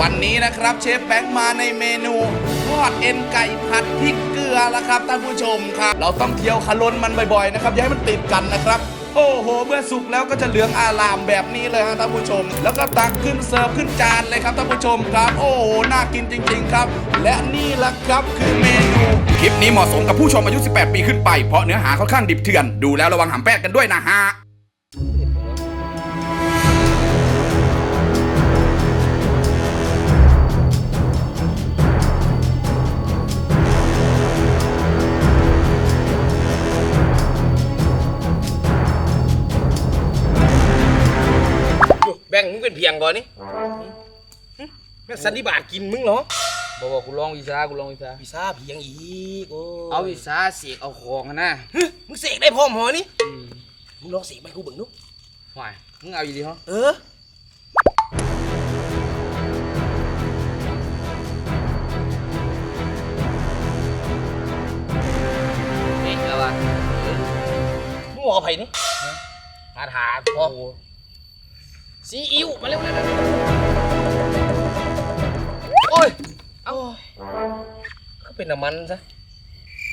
วันนี้นะครับเชฟแบงค์มาในเมนูทอดเอ็นไก่ผัดพริกเกลือแล้วครับท่านผู้ชมครับ เราต้องเคี่ยวขลนมันบ่อยๆนะครับอย่าให้มันติดกันนะครับ โอ้โห เมื่อสุกแล้วก็จะเหลืองอารามแบบนี้เลยฮะท่านผู้ชม แล้วก็ตักขึ้นเสิร์ฟขึ้นจานเลยครับท่านผู้ชมครับ โอ้โหน่ากินจริง ๆ ครับ และนี่แหละครับคือเมนูคลิปนี้เหมาะสมกับผู้ชมอายุ 18 ปีขึ้นไปเพราะเนื้อหาค่อนข้างดิบเถื่อน ดูแล้วระวังหำแปดกันด้วยนะฮะ แบ่งมึงเป็นเพียงก่อนนี่แม่สันนิบาตกินมึงเหรอบอกว่ากูลองวิชากูลองวิชาพิซซ่าเพียงอีกโอ้เอาวิชาเสกเอาของอะนะฮึมึงเสกได้พร้อมหอนี่มึงลองเสกไปกูเบิ่งดูห่วยมึงเอาอยู่ดีเหรอเออเสกแล้ววะมึงบอกไผนี่คาถาพ่อ ซีอิ๊วมาเร็วเร็วเร็วโอ้ย เอ้าก็เป็นน้ำมันซะ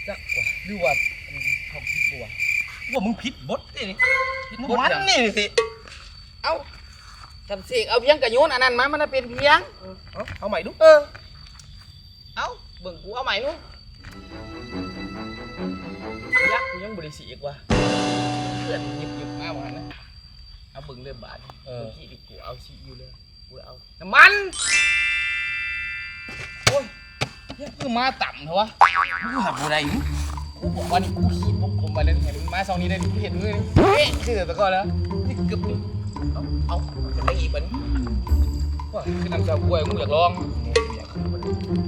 จักว่าหรือว่าทำผิดตัวว่ามึงผิดบดนี่นี่ผิดน้ำมันนี่สิ เอาทำเสกเอาเพียงกระโยนอันนั้นมา มันน่ะเป็นเพียงเอาเอาใหม่ดูเออ เอาเบิ่งกูเอาใหม่นู้ยักษ์กูยังบริสีอีกว่ะเพื่อนหยิบหยิบมาว่านะ เอาเบิ่งเรื่องบาทเมื่อกี้ดิกูเอาซีอิ๊วเลยกูเอาน้ำมัน โอ้ยเนี่ยคือมาต่ำเถอะวะมึงหาบ่ได้หึกูบอกว่านี่กูขีดพวกผมมาเล่นเห็นมาสองนี้ได้ดิกูเห็นมือนี่เอ๊ะคือแต่ก่อนแล้วนี่เกือบนี่เอาเอาจะได้อีกบัดนว่าคือน้ำชากล้วยมึงอยากลอง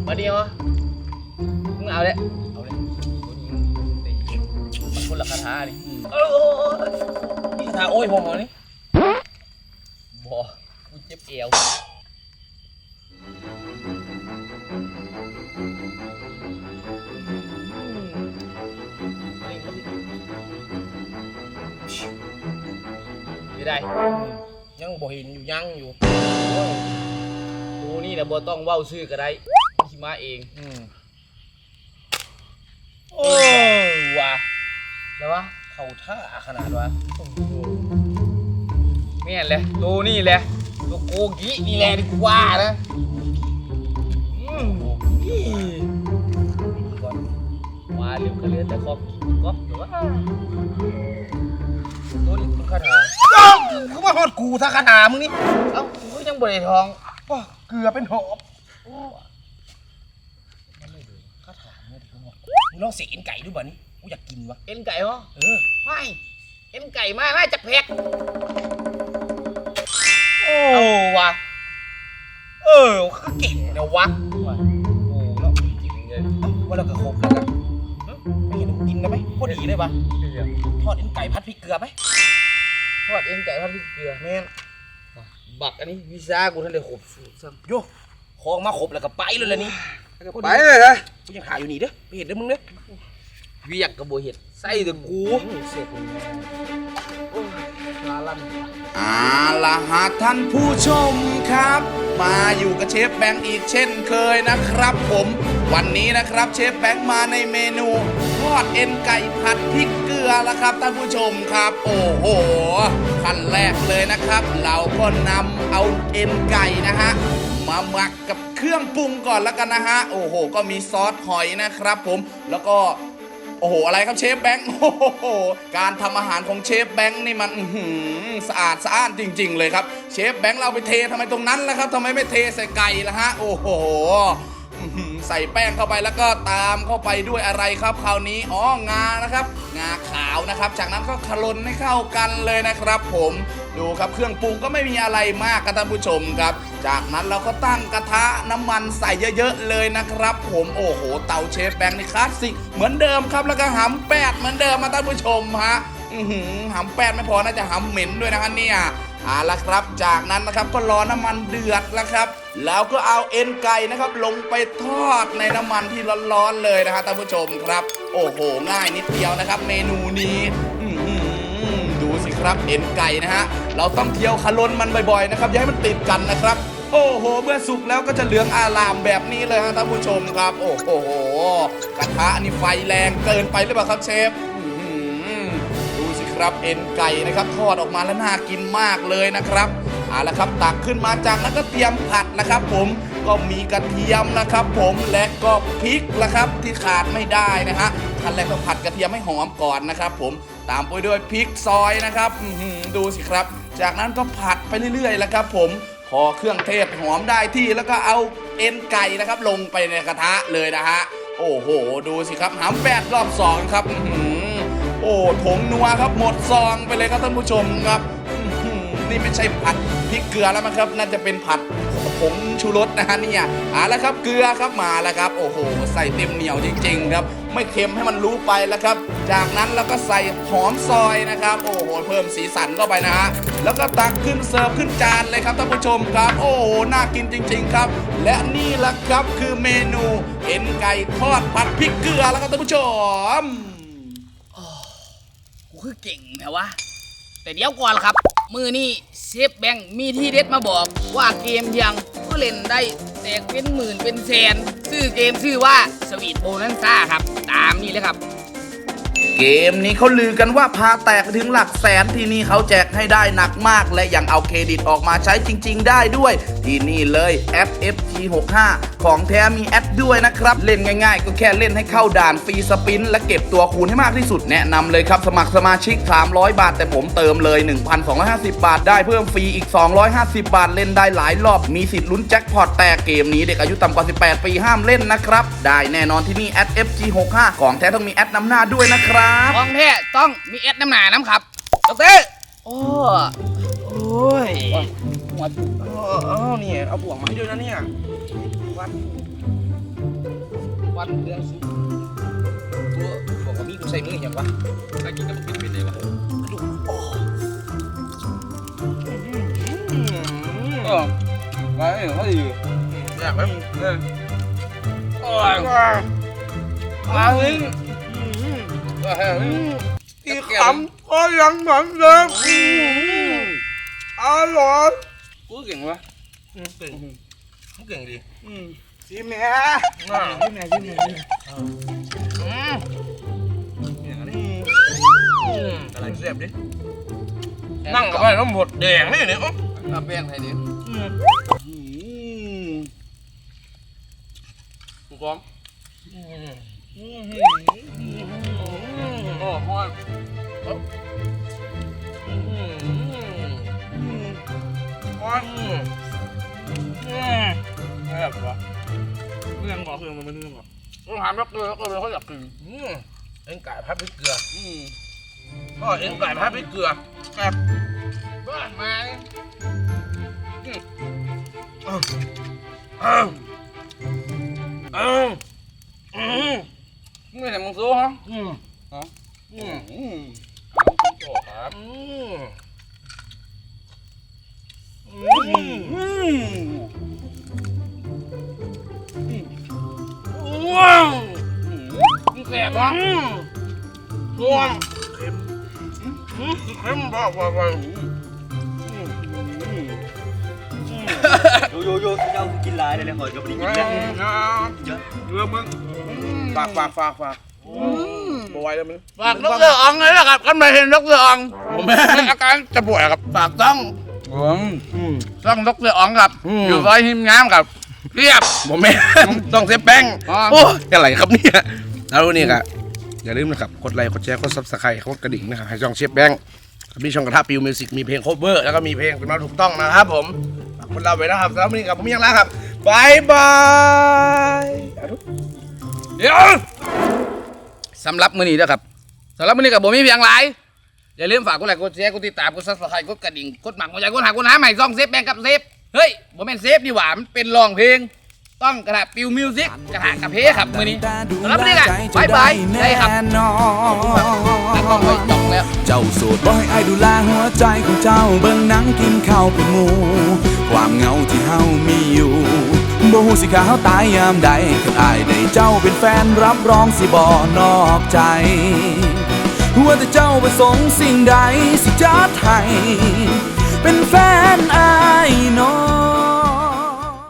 มาเดียวอะมึงเอาเลยเอาเลยตัวนี้มึงได้ยินมันคนละคาถาดิ เออ นี่คาถาโอ้ยพ่อหมอนี่บอกกู เจ็บเอวไม่ได้ยังบ่เห็นอยู่ยังอยู่กูนี่นะบ่ต้องเว้าชื่อก็ได้ขี่มาเองอืมโอ้ยว่ะแล้ววะเข้าท่าขนาดวะแม่นแหละตัวนี่แหละ ตัวโกกินี่แหละที่กูว่านะอืมนี่ก่อนมาเร็วก็เหลือแต่ขอบกินก๊อบหรือว่าตัวนี้มันคาถาเอ้าคือว่าฮอดกูท่าคาถามึงนี่เอ้ากูก็ยังบ่ได้ทองว้าเกลือเป็นหอบโอ้คาถามึงดิคือหมดมึงลองเสกเอ็นไก่ดูบ่นี่กูอยากกินวะเอ็นไก่เหรอเออไม่เอ็นไก่มาน่าจะแพก อ้ว่ะเออเขาเก่งนะวะโอ้เนาะจริงเลยเอ้าว่าเราก็ครบแล้วกันเอ้าไม่เห็นมึงกินนะไหมพอดีเลยปะทอดเอ็นไก่พัดพริกเกลือไหมทอดเอ็นไก่ทอดพริกเกลือแม่นบักอันนี้วิซ่ากูท่านได้ครบสูตรซ้โยของมาครบแล้วก็ไปเลยล่ะนี่ำไปเลยนะกูยังหาอยู่นี่เด้อไปเห็นเด้อมึงเด้อเวียกกับโบเห็ดใส่แต่กูเสียกูลาลันเอาละฮะท่านผู้ชมครับ มาอยู่กับเชฟแบงค์อีกเช่นเคยนะครับ ผม วันนี้นะครับเชฟแบงค์มาในเมนูทอดเอ็นไก่ผัดพริกเกลือล้วครับท่านผู้ชมครับ โอ้โหขั้นแรกเลยนะครับ เราก็นำเอาเอ็นไก่นะฮะมาหมักกับเครื่องปรุงก่อนแล้วกันนะฮะโอ้โห ก็มีซอสหอยนะครับ ผมแล้วก็ โอ้โห อะไรครับเชฟแบงค์โอ้โห การทำอาหารของเชฟแบงค์นี่มันหือสะอาดสะอ้านจริง ๆ เลยครับ เชฟแบงค์เราไปเททำไมตรงนั้นล่ะครับทำไมไม่เทใส่ไก่ล่ะฮะ โอ้โหใส่แป้งเข้าไปแล้วก็ตามเข้าไปด้วยอะไรครับคราวนี้อ๋องานะครับ งาขาวนะครับ จากนั้นก็คลนให้เข้ากันเลยนะครับ ผม ดูครับเครื่องปรุงก็ไม่มีอะไรมากครับท่านผู้ชมครับ จากนั้นเราก็ตั้งกระทะน้ำมันใส่เยอะๆเลยนะครับ ผมโอ้โห เตาเชฟแบงค์นี่คลาสสิกเหมือนเดิมครับแล้วก็หำแปดเหมือนเดิมมาท่านผู้ชมฮะหือหำแปดไม่พอน่าจะหำเหม็นด้วยนะครับเนี่ยเอาละครับ จากนั้นนะครับก็รอน้ำมันเดือดแล้วครับ แล้วก็เอาเอ็นไก่นะครับ ลงไปทอดในน้ำมันที่ร้อนๆเลยนะครับท่านผู้ชมครับ โอ้โห ง่ายนิดเดียวนะครับ เมนูนี้ ครับเอ็นไก่นะฮะเราต้องเคี่ยวขลนมันบ่อยๆนะครับอย่าให้มันติดกันนะครับโอ้โห เมื่อสุกแล้วก็จะเหลืองอารามแบบนี้เลยฮะท่านผู้ชมครับ โอ้โห กระทะนี่ไฟแรงเกินไปหรือเปล่าครับเชฟดูสิครับเอ็นไก่นะครับทอดออกมาแล้วน่ากินมากเลยนะครับเอาละครับตักขึ้นมาจากนั้นก็เตรียมผัดนะครับ ผมก็มีกระเทียมนะครับ ผมและก็พริกนะครับที่ขาดไม่ได้นะฮะขั้นแรกก็ผัดกระเทียมให้หอมก่อนนะครับ ผม ตามไปด้วยพริกซอยนะครับดูสิครับ จากนั้นก็ผัดไปเรื่อยๆแล้วครับผมพอเครื่องเทศหอมได้ที่แล้วก็เอาเอ็นไก่นะครับ ลงไปในกระทะเลยนะฮะโอ้โห ดูสิครับหำแปดรอบสองครับอื้อหือโอ้ผงนัวครับหมดซองไปเลยครับท่านผู้ชมครับนี่ไม่ใช่ผัดพริกเกลือแล้วมั้งครับ น่าจะเป็นผัดผงชูรสนะฮะเนี่ยอ่าแล้วครับเกลือครับมาแล้วครับ โอ้โห ใส่เต็มเหนียวจริง ๆ ครับ ไม่เค็มให้มันรู้ไปแล้วครับ จากนั้นเราก็ใส่หอมซอยนะครับ โอ้โห เพิ่มสีสันเข้าไปนะฮะ แล้วก็ตักขึ้นเสิร์ฟขึ้นจานเลยครับท่านผู้ชมครับ โอ้โห น่ากินจริง ๆ ครับ และนี่แหละครับคือเมนูเอ็นไก่ทอดผัดพริกเกลือแล้วครับท่านผู้ชมกูคือเก่งแถวะ แต่เดี๋ยวก่อนครับ มือนี่เชฟแบงค์มีที่เด็ดมาบอกว่าเกมยังก็เล่นได้แตกเป็นหมื่นเป็นแสนชื่อเกมชื่อว่าสวีทโบนันซ่าครับ ตามนี้เลยครับ เกมนี้เขาลือกันว่าพาแตกไปถึงหลักแสนที่นี่เขาแจกให้ได้หนักมาก และยังเอาเครดิตออกมาใช้จริง ๆ ได้ด้วย ที่นี่เลยแอป FG65 ของแท้มีแอดด้วยนะครับ เล่นง่ายๆ ก็แค่เล่นให้เข้าด่านฟรีสปิน และเก็บตัวคูณให้มากที่สุดแนะนำเลยครับ สมัครสมาชิก 300 บาท แต่ผมเติมเลย 1,250 บาท ได้เพิ่มฟรีอีก 250 บาท เล่นได้หลายรอบมีสิทธิ์ลุ้นแจ็คพอตแต่เกมนี้เด็กอายุต่ำกว่า 18 ปีห้ามเล่นนะครับได้แน่นอนที่นี่แอด FG65 ของแท้ต้องมีแอดนำหน้าด้วยนะครับของแท้ต้องมีแอดน้ำหนาน้ำครับดอกเตอรโอ้โอ้ยหัวเออเนี่ยเอาบ่วงมาให้ด้วยนะเนี่ยวัดวันเรื่องสุดตัวบ่วงกับมีกูใส่มืออย่างวะตะกี้ก็เป็นเป็นเลยวะเออไปเขาดีอยากไหมมึงเออโอ้ยมาเลย อีกคำก็ยังเหมือนเดิมอร่อยกูเก่งวะเก่งกูเก่งดีชิมแม่ชิมแม่ชิมแม่ชิมแม่เนี่ยนี่อะไรแซ่บดิ นั่งกับอะไรน้ำหมดแดงนี่เนี่ยเอาแป้งให้ดิกูกอม อต้องถามดอกเตอร์ดอกเตอร์เขาอยากกินเอ็นไก่พับพริกเกลือก็เอ็นไก่พับพริกเกลือแบบบ้ามาอ้าวอ้าวอ้าวอืมไม่แต่มึงสู้ฮะอืมอ๋ออืมอืมโอ้ครับอืมอืมอืม บวะอืมนัวเค็มอืมเค็มบ้าบ้าบ้าอืมอืมอืม โยโยโยเจ้ากินหลายเลยเลยหอยกับปลาอืกินมเล่นนะเรือมึงฝากฝากฝากฝากบไหวยแล้วมึงฝากดอกเตออองเลยนะครับกันมาเห็นดอกเตออองผมอาการจะป่วยครับฝากต้องอืมต้องดอกเตออองครับ อยู่ซอยหิมงามครับ เรียบผมแม่ต้องเซฟแป้งโอ้ยอะไรครับเนี่ย แล้วนี่ก็อย่าลืมนะครับกดไลค์กดแชร์กดซับสไครต์กดกระดิ่งนะครับให้ช่องเชฟแบงค์มีช่องกระทะปิวมิวสิกมีเพลงโคเวอร์แล้วก็มีเพลงเป็นมาถูกต้องนะครับผมคนเราไว้นะครับแล้ววันนี้กับผมยังรักครับบายบายเดี๋ยวสำหรับมื้อนี้นะครับสำหรับมื้อนี้กับผมมีเพียงหลายอย่าลืมฝากกดไลค์กดแชร์กดติดตามกดซับสไครต์กดกระดิ่งกดหมักกดใจกดหากดหาใหม่ซองเซฟแบงค์กับเซฟเฮ้ยผมเป็นเซฟดีกว่ามันเป็นรองเพลง ต้องกระดาษปิวมิวสิกกระดาษกับเพครับมื้อนี้สำหรับมื้อนี้กันบายบายได้ครับแล้วก็ไปจบแล้วเจ้าโสดบ่ให้อายดูแลหัวใจของเจ้าเบิ่งหนังกินข้าวเป็นหมู่ความเหงาที่เฮามีอยู่บ่ฮู้สิขาเฮาตายยามใดคันอายได้เจ้าเป็นแฟนรับรองสิบ่นอกใจหัวแต่เจ้าประสงค์สิ่งใดสิจัดให้เป็นแฟนอายน้อง